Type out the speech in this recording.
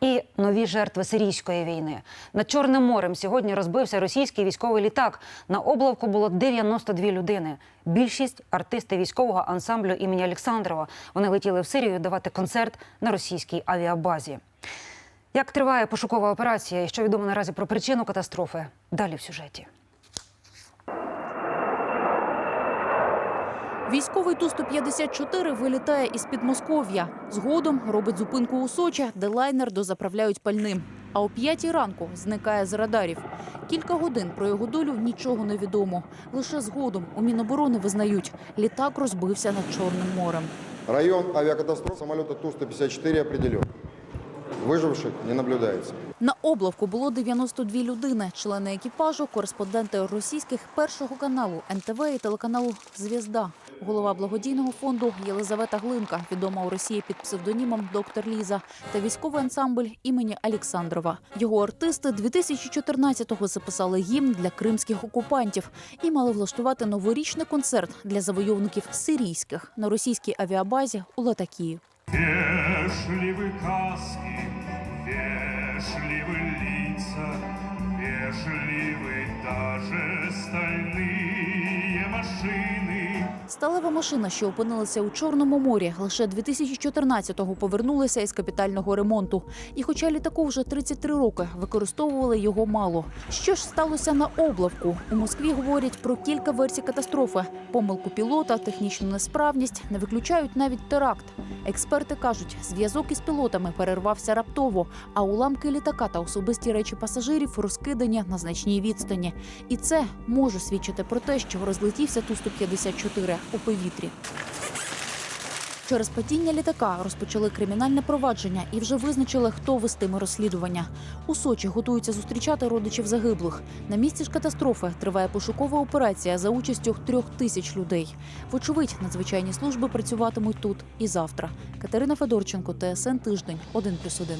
І нові жертви сирійської війни над Чорним морем сьогодні розбився російський військовий літак. На облавку було 92 людини. Більшість артисти військового ансамблю імені Олександрова. Вони летіли в Сирію давати концерт на російській авіабазі. Як триває пошукова операція і що відомо наразі про причину катастрофи? Далі в сюжеті. Військовий Ту-154 вилітає із Підмосков'я. Згодом робить зупинку у Сочі, де лайнер дозаправляють пальним. А о п'ятій ранку зникає з радарів. Кілька годин про його долю нічого не відомо. Лише згодом у Міноборони визнають, літак розбився над Чорним морем. Район авиакатастроф самолета Ту-154 определен. Выживших не наблюдается. На облавку було 92 людини, члени екіпажу, кореспонденти російських першого каналу НТВ і телеканалу Звізда. Голова благодійного фонду Єлизавета Глинка, відома у Росії під псевдонімом Доктор Ліза, та військовий ансамбль імені Олександрова. Його артисти 2014-го записали гімн для кримських окупантів і мали влаштувати новорічний концерт для завойовників сирійських на російській авіабазі у Латакії. Вежливы каски, вежливы лица, вежливы даже стальные машины. Сталева машина, що опинилася у Чорному морі, лише 2014-го повернулася із капітального ремонту. І хоча літаку вже 33 роки, використовували його мало. Що ж сталося на облавку? У Москві говорять про кілька версій катастрофи: помилку пілота, технічну несправність, не виключають навіть теракт. Експерти кажуть, зв'язок із пілотами перервався раптово, а уламки літака та особисті речі пасажирів розкидані на значній відстані. І це може свідчити про те, що розлетівся Ту-154 у повітрі. Через падіння літака розпочали кримінальне провадження і вже визначили, хто вестиме розслідування. У Сочі готуються зустрічати родичів загиблих. На місці ж катастрофи триває пошукова операція за участю трьох тисяч людей. Вочевидь, надзвичайні служби працюватимуть тут і завтра. Катерина Федорченко, ТСН Тиждень, 1+,1.